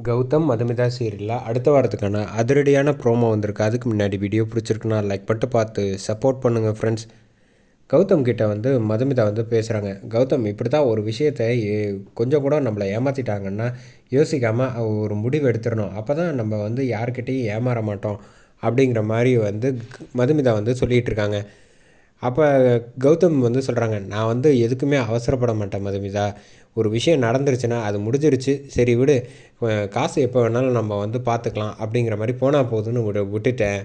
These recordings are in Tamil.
கௌதம் மதுமிதா சீரியலில் அடுத்த வாரத்துக்கான அதிரடியான ப்ரோமோ வந்திருக்கு. அதுக்கு முன்னாடி வீடியோ பிடிச்சிருக்குன்னா லைக் பண்ணிட்டு பார்த்து சப்போர்ட் பண்ணுங்கள் ஃப்ரெண்ட்ஸ் கௌதம் கிட்ட வந்து மதுமிதா வந்து பேசுகிறாங்க கௌதம் இப்படி தான் ஒரு விஷயத்தை ஏ- கொஞ்சம் கூட நம்மளை ஏமாற்றிட்டாங்கன்னா யோசிக்காமல் ஒரு முடிவு எடுத்துடணும். அப்போ தான் நம்ம வந்து யார்கிட்டையும் ஏமாற மாட்டோம் அப்படிங்கிற மாதிரி வந்து மதுமிதா வந்து சொல்லிகிட்டு இருக்காங்க. அப்போ கௌதம் வந்து சொல்கிறாங்க நான் வந்து எதுக்குமே அவசரப்பட மாட்டேன் மதுமிதா ஒரு விஷயம் நடந்துருச்சுன்னா அது முடிஞ்சிருச்சு. சரி விடு. காசு எப்போ வேணாலும் நம்ம வந்து பார்த்துக்கலாம் அப்படிங்கிற மாதிரி போனால் போதுன்னு விட விட்டுட்டேன்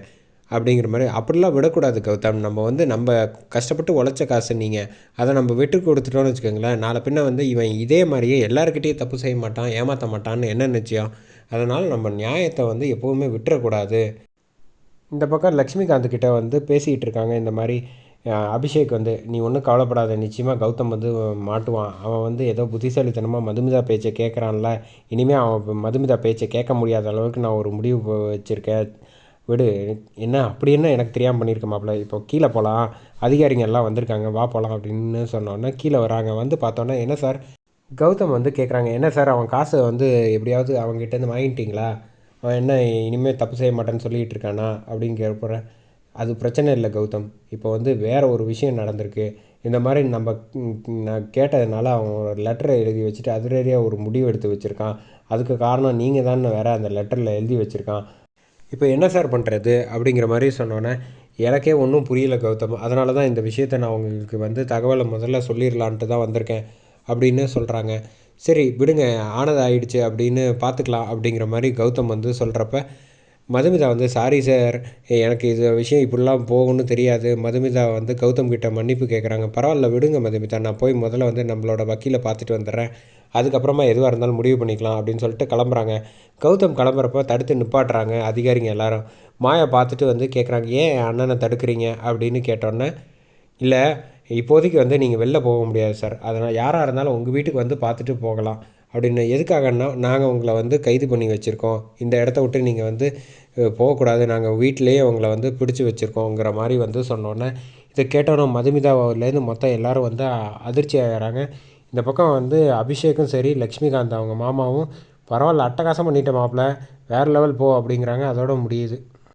அப்படிங்கிற மாதிரி அப்படிலாம் விடக்கூடாது கௌதம். நம்ம வந்து நம்ம கஷ்டப்பட்டு உழைச்ச காசு நீங்கள் அதை நம்ம விட்டு கொடுத்துட்டோம்னு வச்சுக்கோங்களேன். நாளை பின்ன வந்து இவன் இதே மாதிரியே எல்லாருக்கிட்டேயும் தப்பு செய்ய மாட்டான் ஏமாற்ற மாட்டான்னு என்ன நிச்சயம்? அதனால் நம்ம நியாயத்தை வந்து எப்போவுமே விட்டுறக்கூடாது. இந்த பக்கம் லக்ஷ்மிகாந்த் கிட்டே வந்து பேசிகிட்டு இருக்காங்க. இந்த மாதிரி அபிஷேக் வந்து நீ ஒன்றும் கவலைப்படாத நிச்சயமாக கௌதம் வந்து மாட்டுவான். அவன் வந்து ஏதோ புத்திசாலித்தனமாக மதுமிதா பேச்சை கேட்குறான்ல இனிமேல் அவன் மதுமிதா பேச்சை கேட்க முடியாத அளவுக்கு நான் ஒரு முடிவு வச்சுருக்கேன் விடு. என்ன? அப்படி என்ன எனக்கு தெரியாமல் பண்ணியிருக்க மாப்பிள்ள இப்போ கீழே போகலாம் அதிகாரிங்க எல்லாம் வந்திருக்காங்க. வா போகலாம் அப்படின்னு சொன்னோன்னே கீழே வராங்க. வந்து பார்த்தோன்னே என்ன சார்? கௌதம் வந்து கேட்குறாங்க என்ன சார்? அவன் காசை வந்து எப்படியாவது அவங்ககிட்டேருந்து வாங்கிட்டீங்களா? அவன் என்ன இனிமேல் தப்பு செய்ய மாட்டேன்னு சொல்லிகிட்டு இருக்கானா? அப்படின்னு கேட்பறேன். அது பிரச்சனை இல்லை கௌதம். இப்போ வந்து வேறு ஒரு விஷயம் நடந்திருக்கு. இந்த மாதிரி நம்ம நான் கேட்டதுனால அவன் ஒரு லெட்டரை எழுதி வச்சுட்டு அதிரடியாக ஒரு முடிவு எடுத்து வச்சுருக்கான். அதுக்கு காரணம் நீங்கள் தான் வேற அந்த லெட்டரில் எழுதி வச்சுருக்கான். இப்போ என்ன சார் பண்ணுறது அப்படிங்கிற மாதிரி சொன்னோன்னே எனக்கே ஒன்றும் புரியல கௌதம். அதனால தான் இந்த விஷயத்தை நான் உங்களுக்கு வந்து தகவலை முதல்ல சொல்லிடலான்ட்டு தான் வந்திருக்கேன் அப்படின்னு சொல்கிறாங்க சரி விடுங்க ஆனது ஆயிடுச்சு அப்படின்னு பார்த்துக்கலாம் அப்படிங்கிற மாதிரி கௌதம் வந்து சொல்கிறப்ப மதுமிதா வந்து சாரி சார் எனக்கு இது விஷயம் இப்படிலாம் போகும்னு தெரியாது. மதுமிதா வந்து கௌதம் கிட்ட மன்னிப்பு கேட்குறாங்க பரவாயில்ல விடுங்க மதுமிதா. நான் போய் முதல்ல வந்து நம்மளோட வக்கீலை பார்த்துட்டு வந்துடுறேன். அதுக்கப்புறமா எதுவாக இருந்தாலும் முடிவு பண்ணிக்கலாம் அப்படின்னு சொல்லிட்டு கிளம்புறாங்க. கௌதம் கிளம்புறப்ப தடுத்து நிப்பாட்டுறாங்க அதிகாரிங்க எல்லாரும். மாயா பார்த்துட்டு வந்து கேட்குறாங்க ஏன் அண்ணனை தடுக்கிறீங்க? அப்படின்னு கேட்டோன்னே இல்லை இப்போதைக்கு வந்து நீங்கள் வெளில போக முடியாது சார் அதனால் யாராக இருந்தாலும் உங்கள் வீட்டுக்கு வந்து பார்த்துட்டு போகலாம். அப்படின்னு எதுக்காகன்னா நாங்கள் உங்களை வந்து கைது பண்ணி வச்சுருக்கோம். இந்த இடத்த விட்டு நீங்கள் வந்து போகக்கூடாது. நாங்கள் வீட்டிலேயே உங்களை வந்து பிடிச்சி வச்சுருக்கோங்கிற மாதிரி வந்து சொன்னோன்னே இதை கேட்டோன்னே மதுமிதாவிலேருந்து மொத்தம் எல்லாரும் வந்து அதிர்ச்சி ஆகிறாங்க இந்த பக்கம் வந்து அபிஷேக்கும் சரி லக்ஷ்மிகாந்த் அவங்க மாமாவும் பரவாயில்ல அட்டகாசம் பண்ணிட்ட மாப்பிள்ள வேறு லெவல் போ அப்படிங்கிறாங்க. அதோட முடியுது.